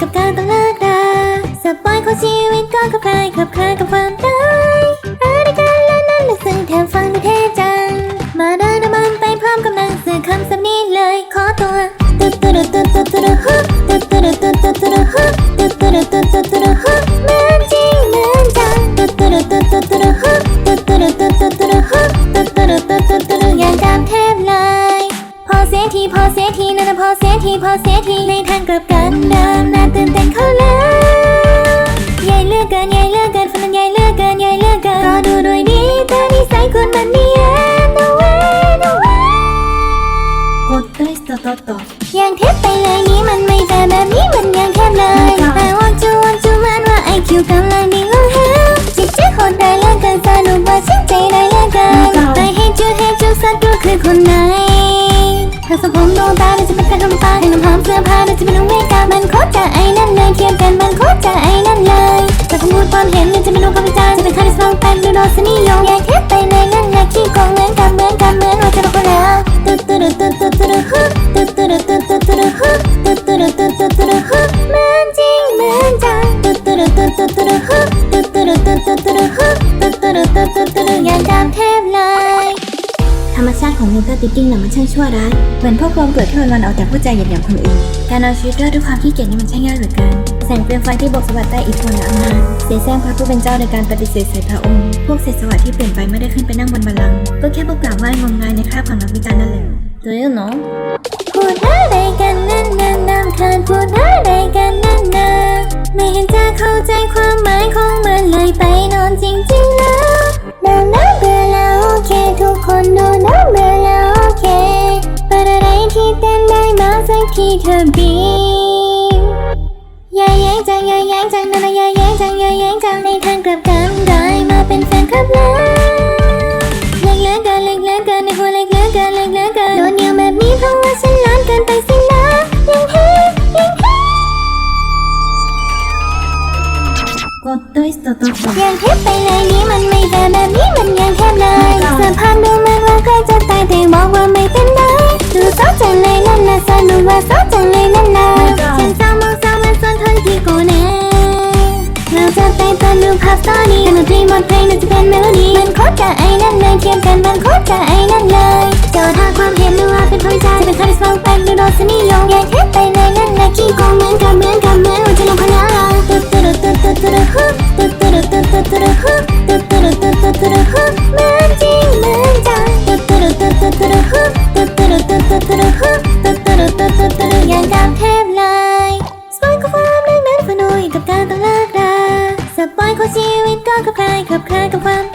กับการต้องเลิกราสปอยของชีวิตก็ขับคลายขับคลายกับความตายอะไรกันแล้วนั้นลึกซึ้งแถมฟังดูเท่จัง มาเดินมันไปพร้อมกำลังสื่อคำสำนีเลยขอตัวตุ๊ดตุ๊ดตุ๊ดตุ๊ดตุ๊ดฮุตุ๊ดตุ๊ดตุ๊ดตุ๊ดตุ๊ดฮุตุ๊ดตุ๊ดตุ๊ดตุ๊ดตุ๊ดฮุเหมือนจริงเหมือนจังตุ๊ดตุ๊ดตุ๊ดตุ๊ดตุ๊ดฮุตุ๊ดตุ๊ดตุ๊ดตุ๊ดตุ๊ดฮุตุ๊ดตุ๊ดตุ๊ดตุ๊ดตุ๊ดอย่างตามเทพเลยพอเสียทีพอเสียทีนั่นพอเสียทีพอเสียทีในทางกลับกันเดิม ย่างเทปไปเลยนี้มันไม่แต่แบบนี้มันอย่างเทปเลยแต่ว่าจูวันจูมันว่าไอคิวกำลังดีลงเฮลจิตใจโคตรได้เหลือกเกินสนุกว่าชื่นใจได้เหลือกเกินแต่ให้จูให้จูสักดูคือคนไหนถ้าสมผมดวงตาเดี๋ยวจะเป็นการทำตาให้น้ำหอมเสื้อผ้าเดี๋ยวจะเป็นน้องเมกามันโคตรจะไอ้นั่นเลยเทียมกันมันโคตรจะไอ้นั่นเลยแต่คำพูดความเห็นเนี่ยจะไม่รู้คำวิจารณ์จะเป็นคาริสมาแปลกดูโดสนิยมอยากเทปไปเลย ธรรมชาติของเมกาติ๊กกิ้งน่ะมันช่างชั่วร้ายเหมือนพวกความเกิดที่วันวันเอาแต่ผู้ใจเหยียดหยามคนอื่น การเอาชีวิตรอดด้วยความขี้เกียจนี่มันช่างยากเหลือเกินแสงเปลวไฟที่บกสวัสดใต้อิทธิพลและอำนาจเสียแซงพระผู้เป็นเจ้าในการปฏิเสธใส่พระองค์ พวกเศษสวัสดิ์ที่เปลี่ยนไปไม่ได้ขึ้นไปนั่งบนบัลลังก์ก็แค่พวกกล่าวว่างมงายในคราบของนักวิจารณ์นั่นแหละ Do you know พูดอะไรกันนั่นนั่นนำคาญพูดอะไรกันนั่นนาไม่เห็นจะเข้าใจความหมายของมันเลยไปนอนจริงๆแล้วเดินน้ำเบื่อแล้วโอเคทุกคนดูน้ำ ทีเธอบีย่าแย้งจังย่าแย้งจังนั่นนย่าแย้งจังย่าแย้งจังในทางกลับกันได้มาเป็นแฟนคลับแล้วเล็กเลือเกินเล็กเลือเกินในหัวเล็กเลือเกินเล็กเหลือเกินโดนเดียวแบบนี้เพราะว่าฉันล้านกินไปสินะยังเฮ้ยังเฮ้กดด้วยสตอตอยังเทปไปเลยนี้มันไม่แต่แบบนี้มันยังเทปเลยสะพานดูเหมือนว่าใกล้จะตายแต่บอกว่าไม่เป็น สนุกว่าซอจังเลยนั่นนะฉันเศร้ามองเศร้ามันซ่อนทนที่โกูแน่เราจะไปตะลุภาพตอนนี้แต่ดนตรีหมดเพลงน่าจะเป็นเมโลดี้มันโคตรจะไอ้นั่นเลยเทียมกันมันโคตรจะไอ้นั่นเลยเจ้าทางความเห็นหรือว่าเป็นพระวิจจะเป็นคาริสมาแปลกดูโดสนิยมอยากเทปไปเลยนั่นแหละขี้โกงเหมือนกันเหมือนกันเหมือนว่าจะลงพลังตุ๊ดตุ๊ดตุ๊ดตุ๊ดตุ๊ดตุ๊ดตุ๊ดามเรื่องนั้นฝันโอยกับการต้องเลิกราสปอยของชีวิตก็ขับคลายขับคลายกับความ